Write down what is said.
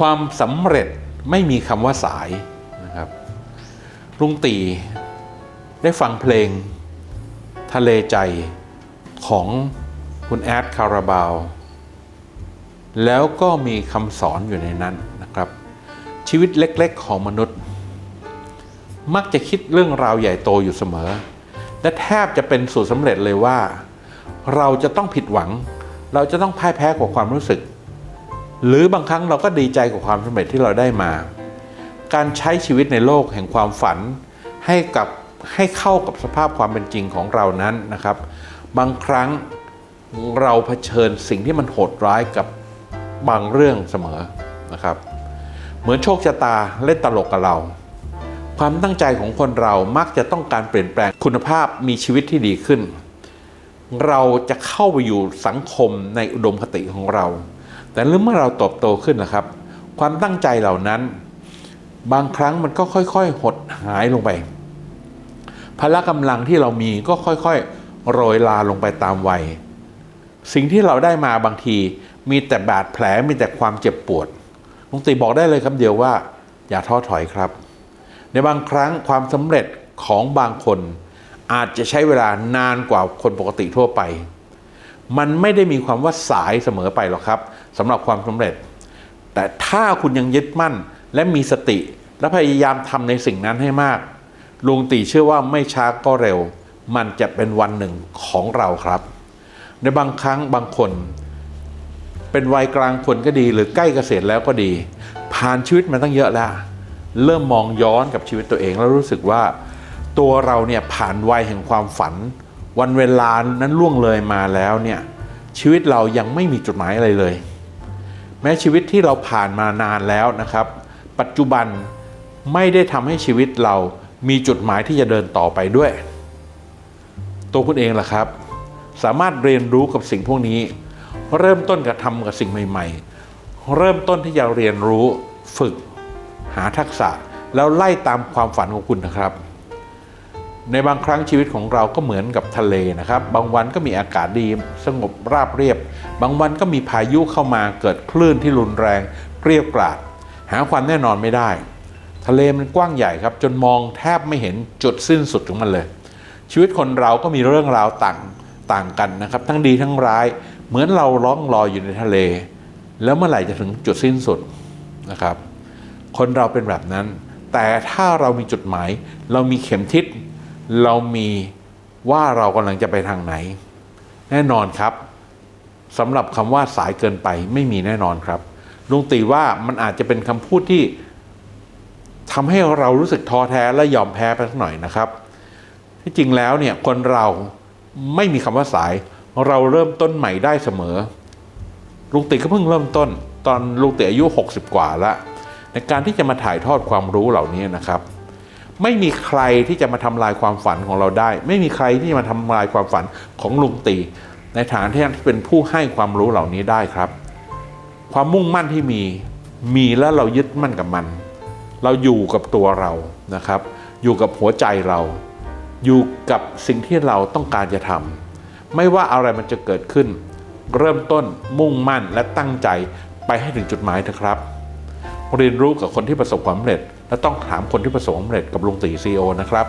ความสำเร็จไม่มีคำว่าสายนะครับลุงตีได้ฟังเพลงทะเลใจของคุณแอดคาราบาว แล้วก็มีคำสอนอยู่ในนั้นนะครับ ชีวิตเล็กๆของมนุษย์ มักจะคิดเรื่องราวใหญ่โตอยู่เสมอ และแทบจะเป็นสูตรสำเร็จเลยว่า เราจะต้องผิดหวัง เราจะต้องพ่ายแพ้กับความรู้สึก หรือบางครั้งเราก็ดีใจกับความสำเร็จที่เราได้มา การใช้ชีวิตในโลกแห่งความฝัน ให้กับให้เข้ากับสภาพความเป็นจริงของเรานั้นนะครับ บางครั้งเราเผชิญสิ่งที่มันโหดร้ายกับบางเรื่องเสมอนะครับ เหมือนโชคชะตาเล่นตลกกับเรา ความตั้งใจของคนเรามักจะต้องการเปลี่ยนแปลงคุณภาพมีชีวิตที่ดีขึ้น เราจะเข้าไปอยู่สังคมในอุดมคติของเรา แต่เมื่อเราโตบโตขึ้นนะครับ ความตั้งใจเหล่านั้นบางครั้งมันก็ค่อยๆ หดหายลงไป พละกำลังที่เรามีก็ค่อยๆ โรยลาลงไปตามวัย สิ่งที่เราได้มาบางที มีแต่บาดแผลมีแต่ความเจ็บปวดลุงตีบอกได้เลยคำเดียวว่า อย่าท้อถอยครับ ในบางครั้งความสำเร็จของบางคน อาจจะใช้เวลานานกว่าคนปกติทั่วไป มันไม่ได้มีความว่าสายเสมอไปหรอกครับ สำหรับความสำเร็จ แต่ถ้าคุณยังยึดมั่นและมีสติและพยายามทำในสิ่งนั้นให้มาก ลุงตีเชื่อว่าไม่ช้าก็เร็ว มันจะเป็นวันหนึ่งของเราครับ ในบางครั้งบางคน เป็นวัยกลางคนก็ดี หรือใกล้เกษียณแล้วก็ดี ผ่านชีวิตมาตั้งเยอะแล้วเริ่มมองย้อนกับชีวิตตัวเองแล้วรู้สึกว่า ตัวเราเนี่ยผ่านวัยแห่งความฝัน วันเวลานั้นล่วงเลยมาแล้วเนี่ยชีวิตเรายังไม่มีจุดหมายอะไรเลย แม้ชีวิตที่เราผ่านมานานแล้วนะครับ ปัจจุบันไม่ได้ทำให้ชีวิตเรามีจุดหมายที่จะเดินต่อไปด้วย ตัวคุณเองล่ะครับ สามารถเรียนรู้กับสิ่งพวกนี้ เริ่มต้นกับทำกับสิ่งใหม่ ๆ เริ่มต้นที่จะเรียนรู้ฝึกหาทักษะ แล้วไล่ตามความฝันของคุณนะครับ ในบางครั้งชีวิตของเราก็เหมือนกับทะเลนะครับ บางวันก็มีอากาศดีสงบราบเรียบ บางวันก็มีพายุเข้ามาเกิดคลื่นที่รุนแรงเกรียวกราด หาความแน่นอนไม่ได้ ทะเลมันกว้างใหญ่ครับ จนมองแทบไม่เห็นจุดสิ้นสุดของมันเลย ชีวิตคนเราก็มีเรื่องราวต่างต่างกันนะครับ ทั้งดีทั้งร้าย เหมือนเราล่องลอยอยู่ในทะเล แล้วเมื่อไหร่จะถึงจุดสิ้นสุดนะครับ คนเราเป็นแบบนั้น แต่ถ้าเรามีจุดหมาย เรามีเข็มทิศ เรามีว่าเรากำลังจะไปทางไหน แน่นอนครับสำหรับคำว่าสายเกินไปไม่มีแน่นอนครับลุงตีว่ามันอาจจะเป็นคำพูดที่ทำให้เรารู้สึกท้อแท้และยอมแพ้ไปสักหน่อยนะครับ ที่จริงแล้วเนี่ยคนเราไม่มีคำว่าสายเราเริ่มต้นใหม่ได้เสมอ ลุงติก็เพิ่งเริ่มต้น ตอนลุงติอายุ 60 กว่าล้วในการที่จะมาถ่ายทอดความรู้เหล่านี้นะครับ ไม่มีใครที่จะมาทำลายความฝันของเราได้ ไม่มีใครที่จะมาทำลายความฝันของลุงตี ในฐานะที่เป็นผู้ให้ความรู้เหล่านี้ได้ครับ ความมุ่งมั่นที่มีมีแล้วเรายึดมั่นกับมัน เราอยู่กับตัวเรานะครับ อยู่กับหัวใจเรา อยู่กับสิ่งที่เราต้องการจะทำไม่ว่าอะไรมันจะเกิดขึ้น เริ่มต้นมุ่งมั่นและตั้งใจไปให้ถึงจุดหมายเถอะครับ เรียนรู้กับคนที่ประสบความสำเร็จ และต้องถามคนที่ประสบความสำเร็จกับลุงตีซีโอนะครับ